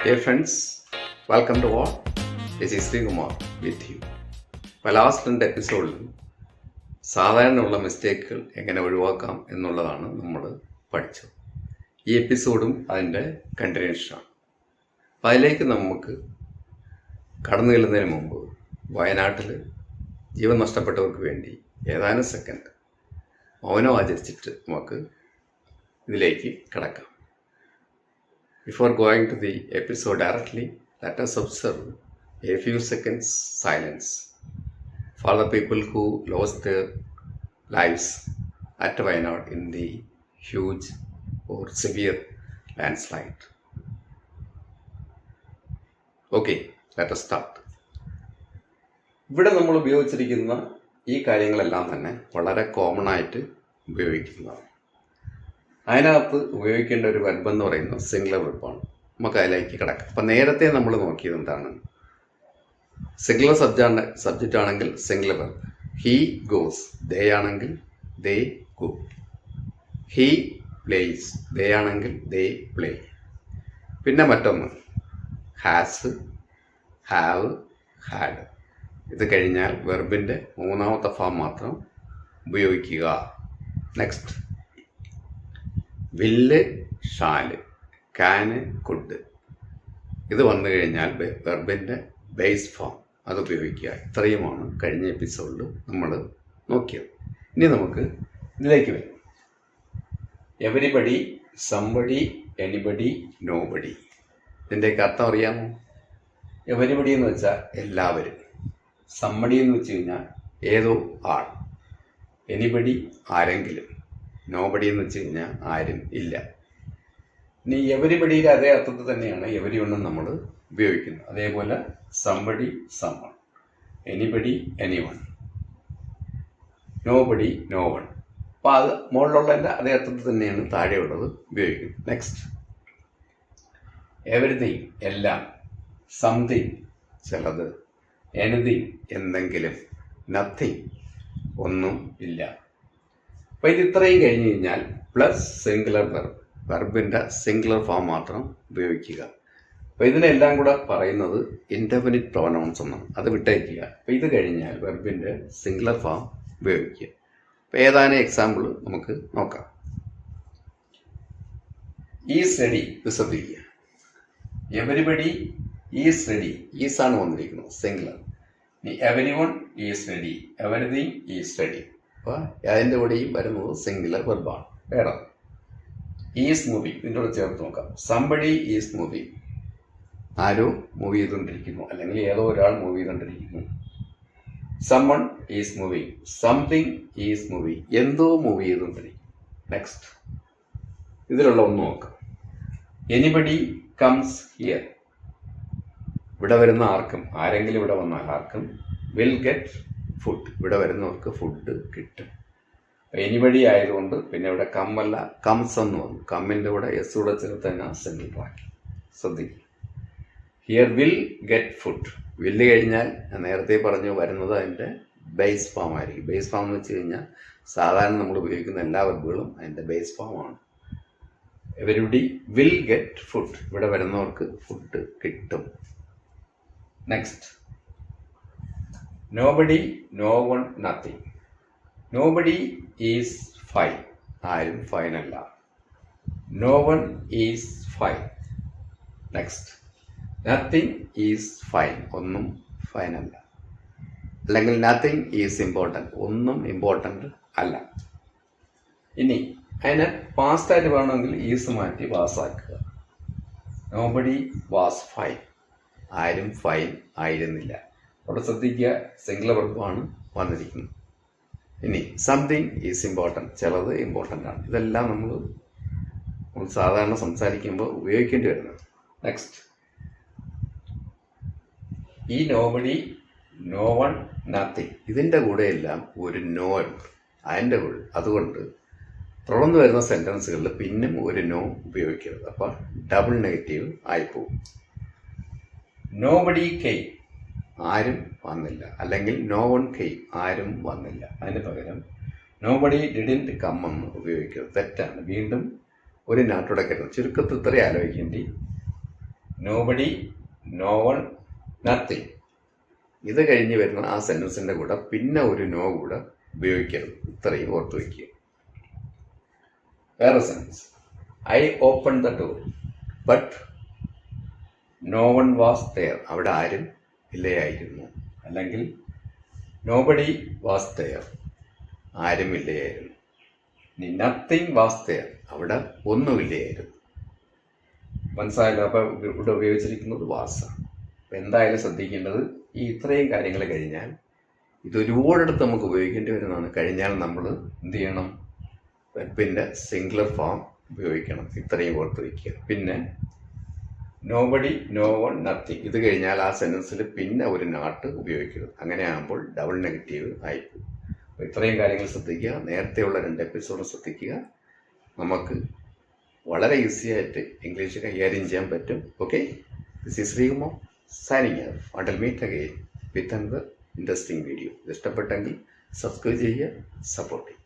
Dear friends, welcome to all. This is Srikumar with you. ഇപ്പോൾ last രണ്ട് എപ്പിസോഡിൽ സാധാരണയുള്ള മിസ്റ്റേക്കുകൾ എങ്ങനെ ഒഴിവാക്കാം എന്നുള്ളതാണ് നമ്മൾ പഠിച്ചത് ഈ എപ്പിസോഡും അതിന്റെ കണ്ടിന്യൂഷനാണ് അപ്പം അതിലേക്ക് നമുക്ക് കടന്നു ചെല്ലുന്നതിന് മുമ്പ് വയനാട്ടിൽ ജീവൻ നഷ്ടപ്പെട്ടവർക്ക് വേണ്ടി ഏതാനും സെക്കൻഡ് മൗനം ആചരിച്ചിട്ട് നമുക്ക് ഇതിലേക്ക് കിടക്കാം Before going to the episode directly, let us observe a few seconds silence for the people who lost their lives at Wayanad in the huge or severe landslide. Okay, let us start. ഇവിടെ നമ്മൾ ഉപയോഗിച്ചിരിക്കുന്ന ഈ കാര്യങ്ങളെല്ലാം തന്നെ വളരെ common ആയിട്ട് ഉപയോഗിക്കുന്നതാണ് അതിനകത്ത് ഉപയോഗിക്കേണ്ട ഒരു വെർബ് എന്ന് പറയുന്നത് സിംഗുലർ വെർബാണ് നമുക്ക് അതിലേക്ക് കിടക്കാം. അപ്പം നേരത്തെ നമ്മൾ നോക്കിയത് എന്താണ്? സിംഗുലർ സബ്ജാണ് സബ്ജക്റ്റ് ആണെങ്കിൽ singular verb he goes they ആണെങ്കിൽ they go he plays they ആണെങ്കിൽ ദേ പ്ലേ പിന്നെ മറ്റൊന്ന്. ഹാസ് ഹാവ് ഹാഡ് ഇത് കഴിഞ്ഞാൽ വെർബിന്റെ മൂന്നാമത്തെ ഫോം മാത്രം ഉപയോഗിക്കുക. നെക്സ്റ്റ് വില്ല് ഷാൽ കാന് കുഡ്. ഇത് വന്നു കഴിഞ്ഞാൽ വെർബിന്റെ ബേസ് ഫോം അത് ഉപയോഗിക്കുക ഇത്രയുമാണ് കഴിഞ്ഞ എപ്പിസോഡിൽ നമ്മൾ നോക്കിയത്. ഇനി നമുക്ക് ഇതിലേക്ക് വരും. എവരിബഡി സംബടി എനിബഡി നോബടി ഇതിന്റെയൊക്കെ അർത്ഥം അറിയാമോ? എവരിബഡി എന്ന് വെച്ചാൽ എല്ലാവരും. സമ്മടി എന്ന് വെച്ച് കഴിഞ്ഞാൽ ഏതോ ആൾ. എനിബടി ആരെങ്കിലും. നോബടി എന്ന് വെച്ച് കഴിഞ്ഞാൽ ആരും ഇല്ല. ഇനി എവരിബടിയുടെ അതേ അർത്ഥത്തിൽ തന്നെയാണ് എവരി ഒന്നും നമ്മൾ ഉപയോഗിക്കുന്നത്. അതേപോലെ somebody someone anybody anyone nobody no one അപ്പോൾ അത് മുകളിലുള്ളതിന്റെ അതേ അർത്ഥത്തിൽ തന്നെയാണ് താഴെയുള്ളത് ഉപയോഗിക്കുന്നത്. നെക്സ്റ്റ് എവരിതിങ് എല്ലാം സംതിങ് ചിലത് എനിതിങ് എന്തെങ്കിലും നത്തിങ് ഒന്നും ഇല്ല. അപ്പോൾ ഇത് ഇത്രയും കഴിഞ്ഞ് കഴിഞ്ഞാൽ പ്ലസ് സിംഗുലർ വെർബ് വെർബിന്റെ സിംഗുലർ ഫോം മാത്രം ഉപയോഗിക്കുക. അപ്പോൾ ഇതിനെല്ലാം കൂടെ പറയുന്നത് ഇൻഡെഫിനിറ്റ് പ്രൊനൗൺസ് എന്നാണ്. അത് വിട്ടയക്കുക. അപ്പോൾ ഇത് കഴിഞ്ഞാൽ വെർബിന്റെ സിംഗുലർ ഫോം ഉപയോഗിക്കുക. അപ്പോൾ ഏതാനും എക്സാമ്പിൾ നമുക്ക് നോക്കാം. ഈ റെഡി ശ്രദ്ധിക്കുക എവരിബഡി ഈസ് റെഡി ഈസ് ആണ് വന്നിരിക്കുന്നത് singular everyone is ready everything is ready അപ്പോൾ അതിന്റെ കൂടെയും വരുന്നത് സിംഗുലർ വെർബാണ് വേറെ ഈസ് മൂവി ഇതിന്റെ കൂടെ ചേർത്ത് നോക്കാം. സംബടി ഈസ് മൂവി ആരോ മൂവ് ചെയ്തുകൊണ്ടിരിക്കുന്നു. അല്ലെങ്കിൽ ഏതോ ഒരാൾ മൂവ് ചെയ്തുകൊണ്ടിരിക്കുന്നു. Someone is moving something is moving എന്തോ മൂവ് ചെയ്തുകൊണ്ടിരിക്കും നെക്സ്റ്റ് ഇതിലുള്ള ഒന്ന് നോക്കാം. എനിബഡി കംസ് ഹിയർ ഇവിടെ വരുന്ന ആർക്കും ആരെങ്കിലും ഇവിടെ വന്നാൽ ആർക്കും വിൽ ഗെറ്റ് ഫുഡ് ഇവിടെ വരുന്നവർക്ക് ഫുഡ് കിട്ടും. എനിബടി ആയതുകൊണ്ട് പിന്നെ ഇവിടെ കമ്മല്ല കംസ് എന്ന് വന്നു. കമ്മിന്റെ കൂടെ എസ് കൂടെ ചേർത്ത് തന്നെ സിംഗിൾ ശ്രദ്ധിക്കും. ഹിയർ വിൽ ഗെറ്റ് ഫുഡ് വില്ല് കഴിഞ്ഞാൽ ഞാൻ നേരത്തെ പറഞ്ഞു വരുന്നത് അതിന്റെ ബേസ് ഫോം ആയിരിക്കും. ബേസ് ഫോം എന്ന് വെച്ച് കഴിഞ്ഞാൽ സാധാരണ നമ്മൾ ഉപയോഗിക്കുന്ന എല്ലാ വെർബുകളും അതിന്റെ ബേസ് ഫോമാണ് എവരിബി വിൽ ഗെറ്റ് ഫുഡ് ഇവിടെ വരുന്നവർക്ക് ഫുഡ് കിട്ടും. Next nobody no one nothing nobody is fine ആരും ഫൈൻ അല്ല. No one is fine next nothing is fine ഒന്നും ഫൈൻ അല്ല. അല്ലെങ്കിൽ നത്തിങ് ഈസ് ഇമ്പോർട്ടന്റ് ഒന്നും ഇമ്പോർട്ടന്റ് അല്ല. ഇനി അതിനെ പാസ്റ്റായിട്ട് വേണമെങ്കിൽ ഈസ് മാറ്റി വാസാക്കുക നോബഡി വാസ് ഫൈൻ ആരും ഫൈൻ ആയിരുന്നില്ല. അവിടെ ശ്രദ്ധിക്കുക. സിംഗിള വെർബാണ് വന്നിരിക്കുന്നത്. ഇനി സംതിങ് ഈസ് ഇമ്പോർട്ടന്റ് ചിലത് ഇമ്പോർട്ടന്റ് ആണ്. ഇതെല്ലാം നമ്മൾ നമ്മൾ സാധാരണ സംസാരിക്കുമ്പോൾ ഉപയോഗിക്കേണ്ടി വരുന്നത്. നെക്സ്റ്റ് ഈ നോബഡി നോ വൺ നത്തിങ് ഇതിന്റെ കൂടെയെല്ലാം ഒരു നോ ഉണ്ട്. അതിന്റെ കൂടെ. അതുകൊണ്ട് തുടർന്ന് വരുന്ന സെന്റൻസുകളിൽ പിന്നും ഒരു നോ ഉപയോഗിക്കരുത്. അപ്പോൾ ഡബിൾ നെഗറ്റീവ് ആയിപ്പോവും നോബഡി കെയ് ആരും വന്നില്ല. അല്ലെങ്കിൽ നോ വൺ കെയ് ആരും വന്നില്ല. അതിന് പകരം നോബഡി ഡിഡിന്റ് കം എന്ന് ഉപയോഗിക്കരുത് തെറ്റാണ്. വീണ്ടും ഒരു നാട്ടുടക്കരുത്. ചുരുക്കത്തിൽ ഇത്ര ആലോചിക്കേണ്ടി. Nobody no one nothing ഇത് കഴിഞ്ഞ് വരുന്ന ആ സെന്റൻസിന്റെ കൂടെ പിന്നെ ഒരു നോ കൂടെ ഉപയോഗിക്കരുത്. ഇത്രയും ഓർത്ത് വയ്ക്കുക. വേറെ sentence I open the door but no one was there അവിടെ ആരും ഇല്ലയായിരുന്നു അല്ലെങ്കിൽ നോബഡി വാസ് ആരുമില്ലയായിരുന്നു നത്തിങ് വാസ് തെയർ അവിടെ ഒന്നുമില്ലായിരുന്നു മനസ്സിലായല്ലോ? അപ്പോൾ ഇവിടെ ഉപയോഗിച്ചിരിക്കുന്നത് വാസാണ് അപ്പം എന്തായാലും ശ്രദ്ധിക്കേണ്ടത് ഈ ഇത്രയും കാര്യങ്ങൾ കഴിഞ്ഞാൽ ഇത് ഒരുപാടെടുത്ത് നമുക്ക് ഉപയോഗിക്കേണ്ടി വരുന്നതാണ്. കഴിഞ്ഞാൽ നമ്മൾ എന്ത് ചെയ്യണം? വെബിന്റെ സിംഗുലർ ഫോം ഉപയോഗിക്കണം. ഇത്രയും ഓർത്ത് വയ്ക്കുക. പിന്നെ നോബഡി നോ വൺ നത്തിങ് ഇത് കഴിഞ്ഞാൽ ആ സെന്റൻസിൽ പിന്നെ ഒരു നാട്ട് ഉപയോഗിക്കരുത്. അങ്ങനെ ആകുമ്പോൾ ഡബിൾ നെഗറ്റീവ് ആയിപ്പോകും അപ്പോൾ ഇത്രയും കാര്യങ്ങൾ ശ്രദ്ധിക്കുക. നേരത്തെയുള്ള രണ്ട് എപ്പിസോഡ് ശ്രദ്ധിക്കുക. നമുക്ക് വളരെ ഈസി ആയിട്ട് ഇംഗ്ലീഷ് കൈകാര്യം ചെയ്യാൻ പറ്റും. Okay this is Srikumar signing until meet again with another interesting video ഇഷ്ടപ്പെട്ടെങ്കിൽ സബ്സ്ക്രൈബ് ചെയ്യുക സപ്പോർട്ട് ചെയ്യുക.